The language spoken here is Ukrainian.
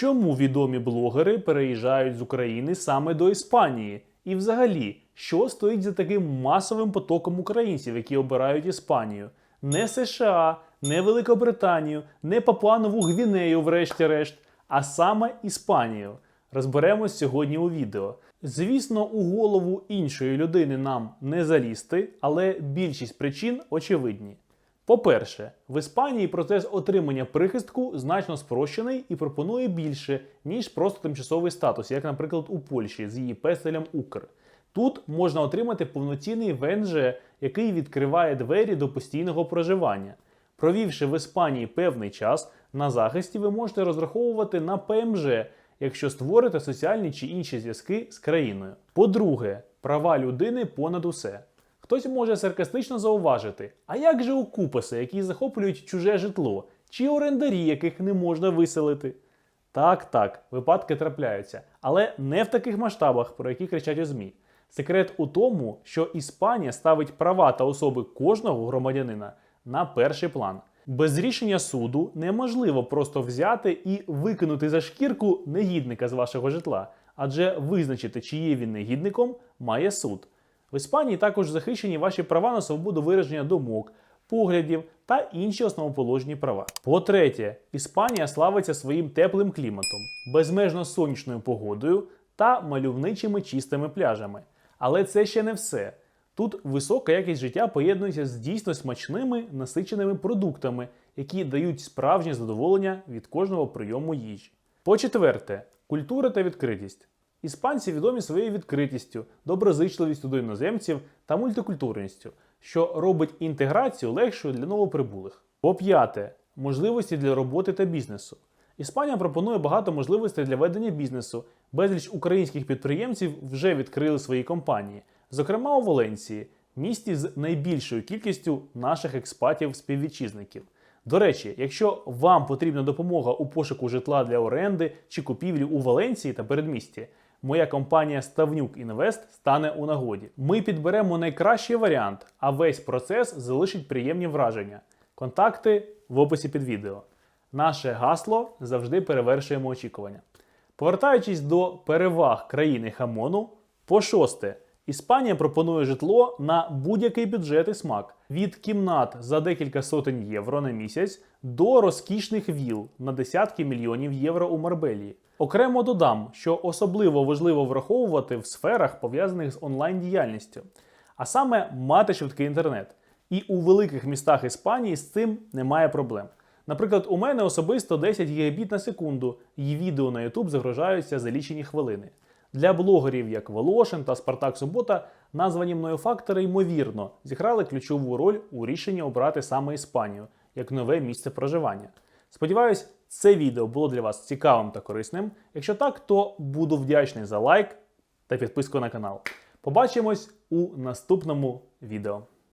Чому відомі блогери переїжджають з України саме до Іспанії? І взагалі, що стоїть за таким масовим потоком українців, які обирають Іспанію? Не США, не Великобританію, не Папуанову Гвінею, врешті-решт, а саме Іспанію. Розберемось сьогодні у відео. Звісно, у голову іншої людини нам не залізти, але більшість причин очевидні. По-перше, в Іспанії процес отримання прихистку значно спрощений і пропонує більше, ніж просто тимчасовий статус, як, наприклад, у Польщі з її песелем Укр. Тут можна отримати повноцінний ВНЖ, який відкриває двері до постійного проживання. Провівши в Іспанії певний час, на захисті ви можете розраховувати на ПМЖ, якщо створите соціальні чи інші зв'язки з країною. По-друге, права людини понад усе. Хтось може саркастично зауважити, а як же окупаси, які захоплюють чуже житло, чи орендарі, яких не можна виселити? Так, так, випадки трапляються, але не в таких масштабах, про які кричать у ЗМІ. Секрет у тому, що Іспанія ставить права та особи кожного громадянина на перший план. Без рішення суду неможливо просто взяти і викинути за шкірку негідника з вашого житла, адже визначити, чи є він негідником, має суд. В Іспанії також захищені ваші права на свободу вираження думок, поглядів та інші основоположні права. По-третє, Іспанія славиться своїм теплим кліматом, безмежно сонячною погодою та мальовничими чистими пляжами. Але це ще не все. Тут висока якість життя поєднується з дійсно смачними насиченими продуктами, які дають справжнє задоволення від кожного прийому їжі. По-четверте, культура та відкритість. Іспанці відомі своєю відкритістю, доброзичливістю до іноземців та мультикультурністю, що робить інтеграцію легшою для новоприбулих. По-п'яте, можливості для роботи та бізнесу. Іспанія пропонує багато можливостей для ведення бізнесу. Безліч українських підприємців вже відкрили свої компанії, зокрема у Валенції, місті з найбільшою кількістю наших експатів-співвітчизників. До речі, якщо вам потрібна допомога у пошуку житла для оренди чи купівлі у Валенції та передмісті, моя компанія Ставнюк Інвест стане у нагоді. Ми підберемо найкращий варіант, а весь процес залишить приємні враження. Контакти в описі під відео. Наше гасло завжди перевершуємо очікування. Повертаючись до переваг країни хамону, по шосте, Іспанія пропонує житло на будь-який бюджет і смак від кімнат за декілька сотень євро на місяць до розкішних віл на десятки мільйонів євро у Марбелії. Окремо додам, що особливо важливо враховувати в сферах, пов'язаних з онлайн-діяльністю, а саме мати швидкий інтернет. І у великих містах Іспанії з цим немає проблем. Наприклад, у мене особисто 10 гігабіт на секунду, і відео на YouTube загружаються за лічені хвилини. Для блогерів, як Волошин та Спартак Субота, названі мною фактори ймовірно зіграли ключову роль у рішенні обрати саме Іспанію як нове місце проживання. Сподіваюсь, це відео було для вас цікавим та корисним. Якщо так, то буду вдячний за лайк та підписку на канал. Побачимось у наступному відео.